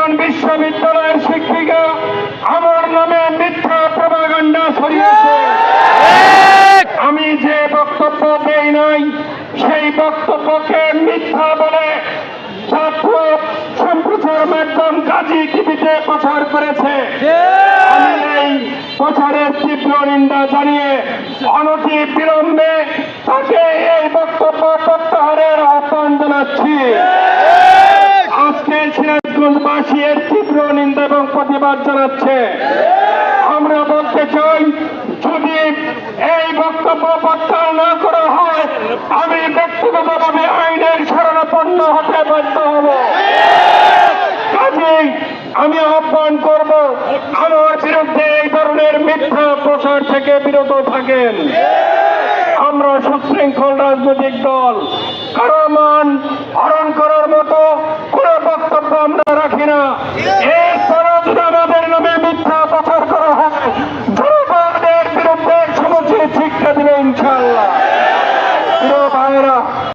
একজন বিশ্ববিদ্যালয়ের শিক্ষিকা, আমার নামে মিথ্যা প্রভাগান্ডা ছড়িয়েছে। আমি যে বক্তব্য দেই নাই, সেই বক্তব্যকে মিথ্যা বলে প্রচার করেছে। আমি এই প্রচারের তাকে এই বক্তব্য প্রত্যাহারের আহ্বান জানাচ্ছি। সিরাজগঞ্জবাসী এর তীব্র নিন্দা এবং প্রতিবাদ জানাচ্ছে। আমরা বলতে চাই, যদি এই বক্তব্য প্রত্যাহার না করা হয়, আমি ব্যক্তিগতভাবে আইনের শরণাপন্ন হতে বাধ্য হব। কাজেই আমি আহ্বান করব, আমার বিরুদ্ধে এই ধরনের মিথ্যা প্রচার থেকে বিরত থাকেন। আমরা সুশৃঙ্খল রাজনৈতিক দল, কারও মান হরণ করার মতো রাখি না এরপরও যদি আমাদের নামে মিথ্যা প্রচার করা হয় জনগণের বিরুদ্ধে সমুচিত শিক্ষা দিবে ইনশাল্লাহ